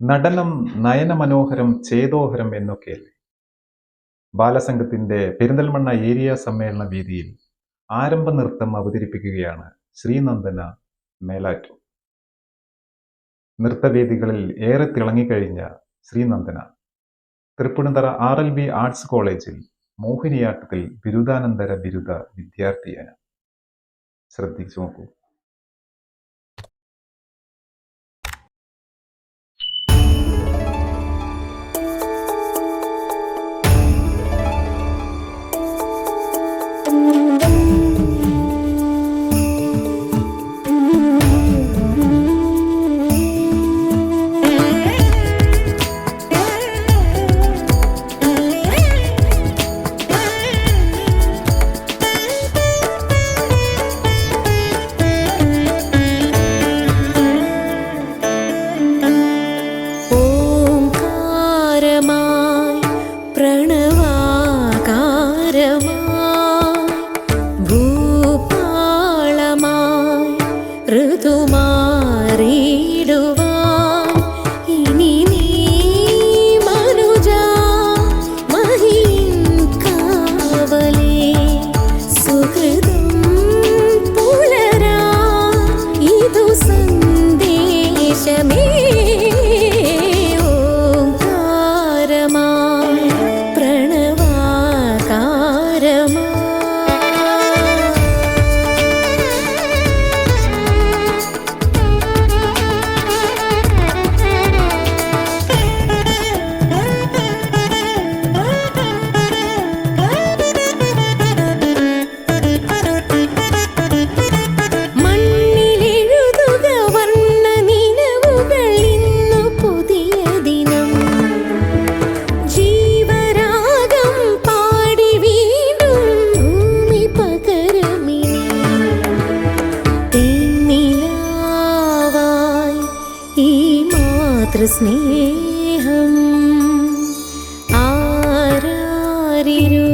നടനം നയനമനോഹരം ചേതോഹരം എന്നൊക്കെയല്ലേ? ബാലസംഘത്തിന്റെ Perinthalmanna area സമ്മേളന വേദിയിൽ ആരംഭ നൃത്തം അവതരിപ്പിക്കുകയാണ് ശ്രീനന്ദന മേലാറ്റു നൃത്തവേദികളിൽ ഏറെ തിളങ്ങിക്കഴിഞ്ഞ Sreenandana. Tripunithura R L B arts കോളേജിൽ മോഹിനിയാട്ടത്തിൽ ബിരുദാനന്തര ബിരുദ വിദ്യാർത്ഥിയാണ്. ശ്രദ്ധിച്ചു നോക്കൂ. മാതൃസ്നേഹം ആരാരിരു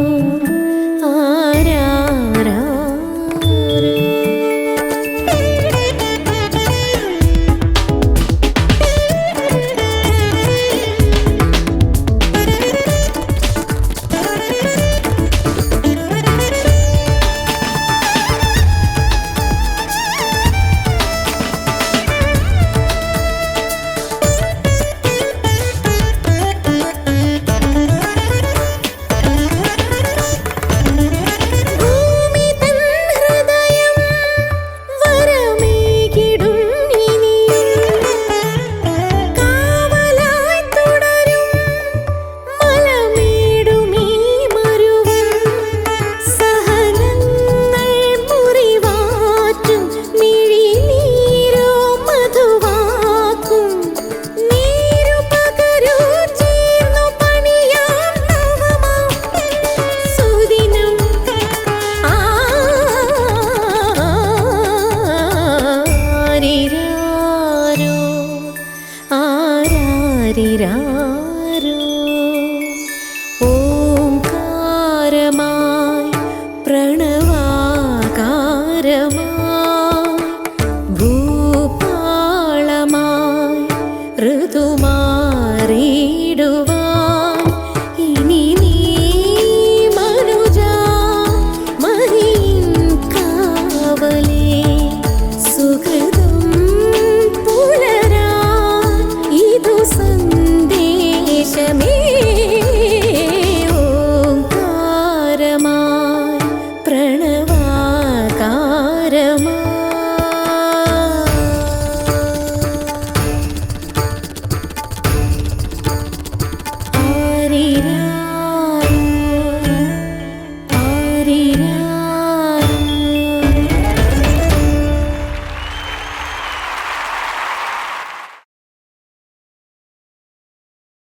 ശരീരാരും?